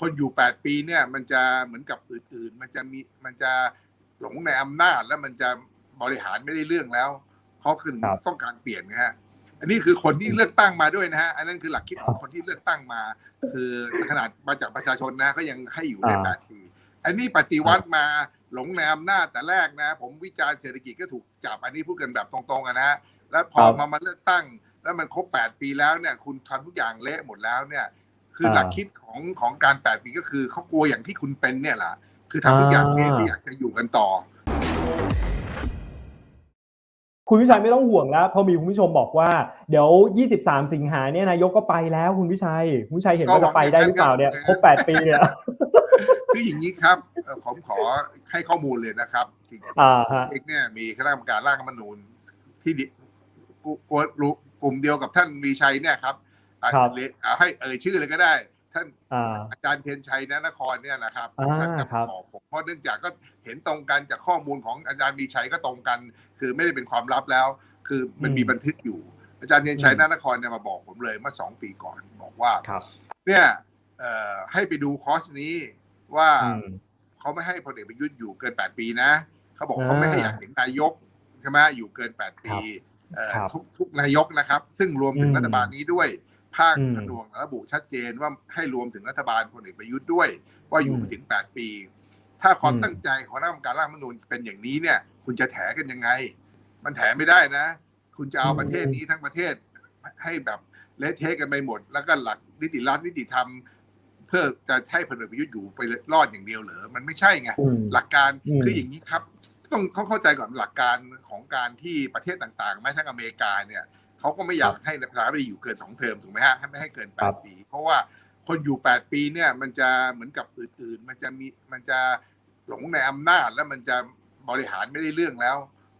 คนอยู่แปดปีเนี่ยมันจะเหมือนกับอื่นๆ มันจะมีมันจะหลงในอำนาจแล้วมันจะบริหารไม่ได้เรื่องแล้วเขาคือครับต้องการเปลี่ยนนะฮะอันนี้คือคนที่เลือกตั้งมาด้วยนะฮะอันนั้นคือหลักคิดของคนที่เลือกตั้งมา คือขนาดมาจากประชาชนนะก็ยังให้อยู่ในแปดปีอันนี้ปฏิวัติมาหลงในอำนาจแต่แรกนะ ผมวิจารณ์เศรษฐกิจก็ถูกจับอันนี้พูดกันแบบตรงๆอะนะฮะแล้วพอครับมามาเลือกตั้ง แล้วมันครบแปดปีแล้วเนี่ย คุณทำทุกอย่างเละหมดแล้วเนี่ย คือหลักคิดของของการแปดปีก็คือเขากลัวอย่างที่คุณเป็นเนี่ยแหละคือทำทุกอย่างเละที่อยากจะอยู่กันต่อ คุณวิชัยไม่ต้องห่วงแล้วเพราะมีคุณผู้ชมบอกว่า เดี๋ยว 23 สิงหาเนี่ยนายกก็ไปแล้วคุณวิชัยคุณวิชัยเห็นว่าจะไปได้หรือเปล่าเนี่ยครบ8ปีเนี่ยคืออย่างนี้ครับเอ่อผมขอให้ข้อมูลเลยนะครับจริงอ่าฮะเอกเนี่ยมีคณะกรรมการร่างรัฐธรรมนูญที่ดิกูกูรู้กลุ่มเดียวกับท่านมีชัยเนี่ยครับ อะครับเลอะให้เอ่ยชื่อเลยก็ได้ ท่านอ่าอาจารย์เทียนชัยนนครเนี่ยนะครับอ่าท่านจะครับบอกผมเพราะเนื่องจากก็เห็นตรงกันจากข้อมูลของอาจารย์มีชัยก็ตรงกัน คือไม่ได้เป็นความลับแล้ว คือมันอืมมีบันทึกอยู่ อาจารย์เทียนชัยอืมนนครเนี่ยมาบอกผมเลยเมื่อสองปีก่อนบอกว่าครับเนี่ยเอ่อให้ไปดูคอร์สนี้ว่าอืมเขาไม่ให้พลเอกประยุทธ์อยู่เกินแปดปีนะเขาบอกอ่าเขาไม่ให้อยากเห็นนายกใช่ไหมอยู่เกินแปดปีเอ่อครับทุกทุกนายกนะครับ ซึ่งรวมถึงอืมรัฐบาลนี้ด้วย ภาคอืมกระทรวงระบุชัดเจนว่าให้รวมถึงรัฐบาลพลเอกประยุทธ์ด้วย ว่าอยู่อืมไปถึงแปดปี ถ้าความอืมตั้งใจของคณะกรรมการร่างรัฐธรรมนูญเป็นอย่างนี้เนี่ย คุณจะแถกันยังไง มันแถไม่ได้นะ คุณจะเอาประเทศนี้ทั้งประเทศ ให้แบบเละเทะกันไปหมด แล้วก็หลักนิติรัฐนิติธรรม เพื่อจะให้พลเอกประยุทธ์อยู่ไปรอดอย่างเดียวเหรอมันไม่ใช่ไงอืมหลักการอืมคืออย่างนี้ครับต้องต้องเข้าใจก่อนหลักการของการที่ประเทศต่างๆแม้ทั้งอเมริกาเนี่ย เขาก็ไม่อยากให้ประธานาธิบดีอยู่เกินสองเทอมถูกไหมฮะให้ไม่ให้เกินแปครัดบปี เพราะว่าคนอยู่แปดปีเนี่ยมันจะเหมือนกับอื่นๆ มันจะมีมันจะหลงในอำนาจแล้วมันจะบริหารไม่ได้เรื่องแล้ว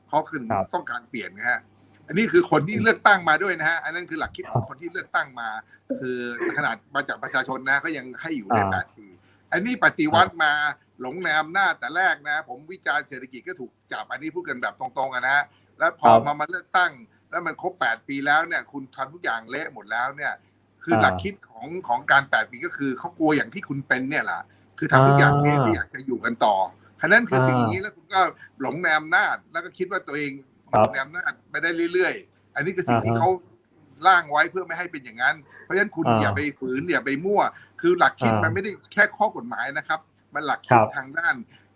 เขาคือครับต้องการเปลี่ยนนะฮะอันนี้คือคนที่เลือกตั้งมาด้วยนะฮะอันนั้นคือหลักคิดของคนที่เลือกตั้งมา คือขนาดมาจากประชาชนนะก็ยังให้อยู่ในอ่าแปดปี อันนี้ปฏิวัติมาหลงในอำนาจแต่แรกนะ ผมวิจารณ์เศรษฐกิจก็ถูกจับอันนี้พูดกันแบบตรงๆอะนะแล้วพอครับมามาเลือกตั้ง แล้วมันครบแปดปีแล้วเนี่ย คุณทำทุกอย่างเละหมดแล้วเนี่ย คืออ่าหลักคิดของของการแปดปีก็คือเขากลัวอย่างที่คุณเป็นเนี่ยแหละคือทำทุกอย่างเละอ่าที่อยากจะอยู่กันต่อฉะนั้นคือสิ่งอ่าอย่างนี้แล้วคุณก็หลงในอำนาจแล้วก็คิดว่าตัวเองอครับยู่ในอำนาจไปได้เรื่อยๆ อันนี้คือสิ่งที่อ่าฮะเขาร่างไว้เพื่อไม่ให้เป็นอย่างนั้น เพราะฉะนั้นคุณอ่าอย่าไปฝืนอย่าไปมั่ว คือหลักคิดอ่ามัมันไม่ได้แค่ข้อกฎหมายนะครับ มันหลักคคิดรับทางด้าน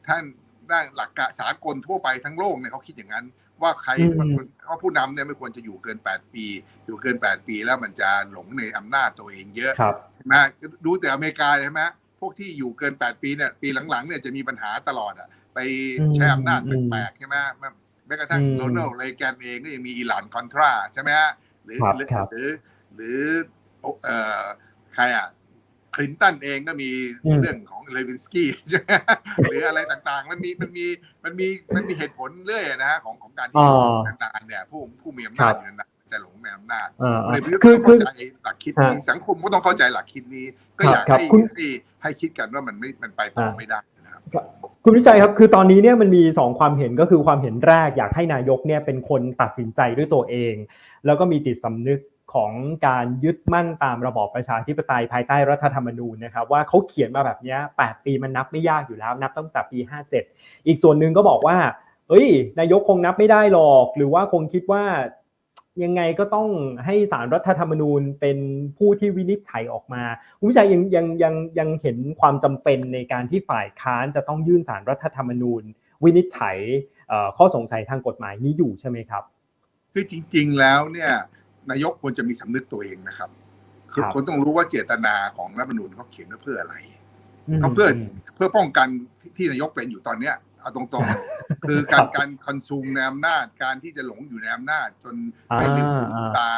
ท่านด้านหลักการสากลทั่วไปทั้งโลกเนี่ยเขาคิดอย่างนั้น ว่าใครอืมมันมันว่าผู้นำเนี่ยไม่ควรจะอยู่เกิน8ปี อยู่เกิน8ปีแล้วมันจะหลงในอำนาจตัวเองเยอะครับใช่ไหมดูแต่อเมริกาใช่ไหมพวกที่อยู่เกิน8ปีเนี่ยปีหลังๆเนี่ยจะมีปัญหาตลอดอะ ไปใช้อำนาจอืมแปลกๆใช่ไหมแม้กระทั่งอืมโรนัลด์เรแกนเองก็ยังมีอิหร่านคอนทราใช่ไหมฮะหรือครับหรือครับหรือหรือเอ่อใครอะ คลินตันเองก็มีอืมเรื่องของเลวินสกี้ใช่ไหมหรืออะไรต่างๆ มันมีมันมีมันมีมันมีเหตุผลเรื่อยนะฮะของของการที่อ่าอยู่นานๆเนี่ยผู้ผู้มีอำนาจครับอยู่นานๆจะหลงในอำนาจอ่าพลเอกประยุทธ์คืก็อต้องคือเข้าใจหลักคิดนี้ฮะสังคมก็ต้องเข้าใจหลักคิดนี้ ก็ครับอยากครับให้คุณให้ให้คิดกันว่ามันไม่มันไปต่อไม่ได้นะครับคุณวิชัยครับคือตอนนี้เนี่ยมันมีสองความเห็นก็คือความเห็นแรกอยากให้นายกเนี่ยเป็นคนตัดสินใจด้วยตัวเอง แล้วก็มีจิตสำนึก ของการยึดมั่นตามระบอบประชาธิปไตยภายใต้รัฐธรรมนูญนะครับว่าเขาเขียนมาแบบนี้ 8 ปีมันนับไม่ยากอยู่แล้วนับตั้งแต่ปี 57 อีกส่วนหนึ่งก็บอกว่าเฮ้ยนายกคงนับไม่ได้หรอก หรือว่าคงคิดว่ายังไงก็ต้องให้สารรัฐธรรมนูญเป็นผู้ที่วินิจฉัยออกมาคุณวิชัยยังยังยังยังเห็นความจำเป็นในการที่ฝ่ายค้านจะต้องยื่นสารรัฐธรรมนูญ วินิจฉัยข้อสงสัยทางกฎหมายนี้อยู่ใช่ไหมครับ คือจริง ๆ แล้วเนี่ย นายกควรจะมีสำนึกตัวเองนะครับคือครับคนต้องรู้ว่าเจตนาของรัฐธรรมนูญเขาเขียนไว้เพื่ออะไรมเขาเพื่อเพื่อป้องกันที่นายกเป็นอยู่ตอนเนี้ยเอาตรงๆ คือการการคอนซูมในอำนาจการที่จะหลงอยู่ในอำนาจจนไม่ลืมหูลืมตา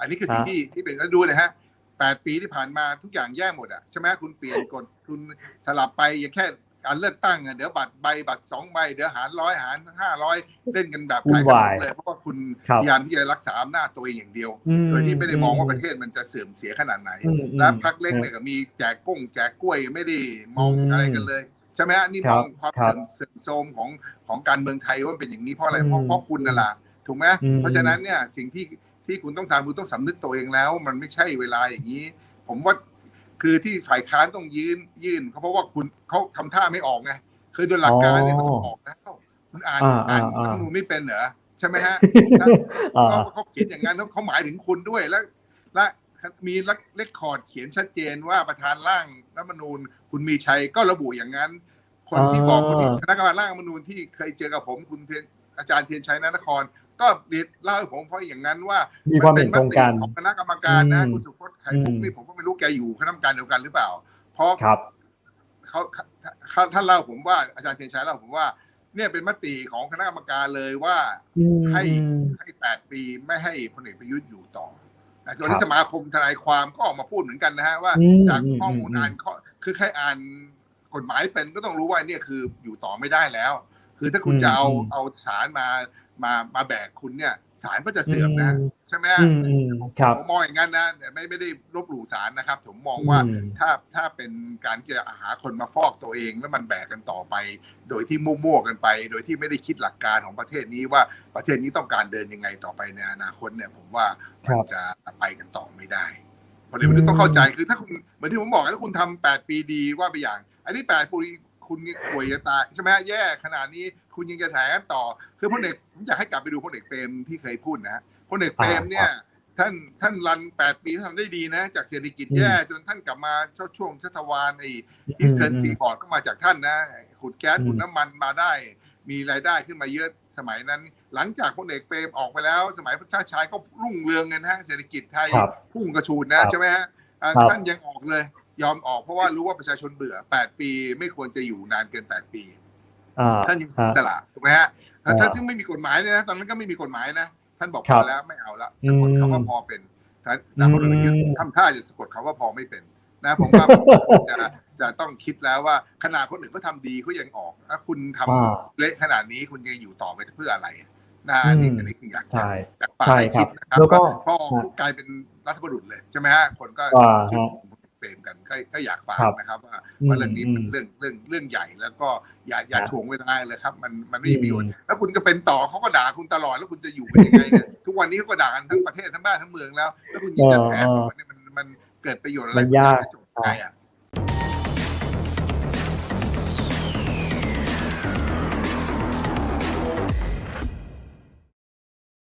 อันนี้คือสิ่งที่ที่เป็นแล้วดูนะฮะแปดปีที่ผ่านมาทุกอย่างแย่หมดอะใช่ไหมคุณเปลี่ยนกฎคุณสลับไปอย่างแค่ การเลือกตั้งอะเดี๋ยวบัตรใบบัตรสองใบเดี๋ยวหารร้อยหารห้าร้อยเล่นกันแบบวุ่ขายนขนวายมเลยเพราะว่าคุณครับพยายามที่จะรักษาอำนาจตัวเองอย่างเดียวอืโดยที่ไม่ได้มองว่าประเทศมันจะเสื่อมเสียขนาดไหนอืมและพักเล็กเนี่ยก็มีแจกกุ้งแจกกล้วยไม่ได้มองอืมอะไรกันเลยใช่ไหมฮะนี่ครัมบองความครับเสื่อมเสื่อมโทรมของของการเมืองไทยว่าเป็นอย่างนี้เพราะอะไรเพราะอืมเพราะคุณนั่นแหละถูกไหมอืมเพราะฉะนั้นเนี่ยสิ่งที่ที่คุณต้องทำคุณต้องสำนึกตัวเองแล้ว มันไม่ใช่เวลาอย่างนี้ ผมว่า คือที่ฝ่ายค้านต้องยื่นยื่นเขาเพราะว่าคุณเขาทำท่าไม่ออกไงคือโดยหลักการเนี่ยเขาต้องออกแล้วคุณอ่านอ่าอ่านอ่ารัฐธรรมนูญไม่เป็นเหรอใช่ไหมฮะอ่าก็เขาเขียนอย่างนั้นเขาหมายถึงคุณด้วยและและมีเลคคอร์ดเขียนชัดเจนว่าประธานร่างรัฐธรรมนูญคุณมีชัยก็ระบุอย่างนั้น คนที่บอกคนที่คณะกรรมการร่างรัฐธรรมนูญที่เคยเจอกับผมคุณเทียนอาจารย์เทียนชัยนนคร ก็เรียนเล่าให้ผมเพราะอย่างนั้นว่ามีความเห็นตรงกันมัเป็มติของคณะกรรมการนะอืมคุณสุพจน์ไข่มุกอืมนี่ผมก็ไม่รู้แกอยู่คณะกรรมการเดียวกันหรือเปล่า เพราะครับเขาเขาท่านเล่าผมว่าอาจารย์เทียนชัยเล่าผมว่า เนี่ยเป็นมติของคณะกรรมการเลยว่าอืมให้อืมให้แปดปีไม่ให้พลเอกประยุทธ์อยู่ต่อแต่ส่วนครัที่บสมาคมทนายความก็ออกมาพูดเหมือนกันนะฮะว่าอืมจากข้อมูลอืมอ่านข้อคือใครอ่านกฎหมายเป็นก็ต้องรู้ว่าเนี่ยคืออยู่ต่อไม่ได้แล้ว คือถ้าคุณจะเอาอืมเอาสารมา มามาแบกคุณเนี่ยสารก็จะเสื่อมนะอืมใช่ไหมอืมอืมครับผมมองอย่างนั้นนะแต่ไม่ไม่ได้ลบหลู่สารนะครับ ผมมองว่าอืมถ้าถ้าเป็นการที่จะหาคนมาฟอกตัวเองแล้วมันแบกกันต่อไป โดยที่มั่วๆกันไป โดยที่ไม่ได้คิดหลักการของประเทศนี้ว่าประเทศนี้ต้องการเดินยังไงต่อไปในอนาคตเนี่ย ผมว่ามันจะไปกันต่อไม่ได้พลเอกประยุทธ์ต้องเข้าใจคือถ้าคุณเหมือนที่ผมบอกถ้าคุณทำแปดปีดีว่าไปอย่าง อันนี้แปดปีคุณป่วยจะตายใช่ไหมฮะแย่ขนาดนี้ คุณยังจะแถกันต่อ คือพลเอกผมอยากให้กลับไปดูพลเอกเปรมที่เคยพูดนะฮะพลเอกเปรมเนี่ย ท่านท่านรันแปดปีท่านทำได้ดีนะ จากเศรษฐกิจแย่จนท่านกลับมาช่วงช่วงชัตวานไอ้อีสเทิร์นซีบอร์ดก็มาจากท่านนะขุดแก๊สอืมขุดน้ำมันมาได้ มีรายได้ขึ้นมาเยอะสมัยนั้น หลังจากพลเอกเปรมออกไปแล้ว สมัยพระชาติชายก็รุ่งเรืองเงินฮะเศรษฐกิจไทยครับพุ่งกระชูดนะครับใช่ไหมฮะอ่าครับท่านยังออกเลย ยอมออกเพราะว่ารู้ว่าประชาชนเบื่อ 8 ปี ไม่ควรจะอยู่นานเกิน 8 ปีอ่า ท่านยังเสียสละถูกไหมฮะอ่าท่านซึ่งไม่มีกฎหมายเนี่ยนะตอนนั้นก็ไม่มีกฎหมายนะท่านบอกครัพอบแล้วไม่เอาละสะกดคำว่าพอเป็นแต่แต่พลเอกประยุทธ์อืมทำท่าจะสะกดคำว่าพอไม่เป็นนะผมว่าจะจะต้องคิดแล้วว่าขนาดคนอื่นก็ทำดีเขายังออกถ้าคุณทำอ่าเละขนาดนี้คุณจะอยู่ต่อไปเพื่ออะไรนะอันนี้อืมอันนี้คืออยากจะใช่อยากฝากใช่ให้ครัคิบดนะครับแล้วก็พอออกกลายเป็นรัฐบุรุษเลยใช่ไหมฮะคนก็อ่าชื่นฮะชมพล เอกเปรมกันก็ก็อยากฝากครับนะครับว่าอืมว่าเรื่องนี้เป็นอืมเรื่องเรื่องเรื่องใหญ่แล้วก็อย่าอย่าครับถ่วงเวลาเลยครับ มันมันไม่มีประโยชน์อืมแล้วคุณก็เป็นต่อเขาก็ด่าคุณตลอดแล้วคุณจะอยู่เป็นยังไงเนี่ยทุกวันนี้เขาก็ด่ากันทั้งประเทศทั้งบ้านทั้งเมืองแล้วแล้วคุณยิงจะแพ้ต่อเนี่ยมันมันเกิดประโยชน์อะไรมันยากจะจบยังไงอะ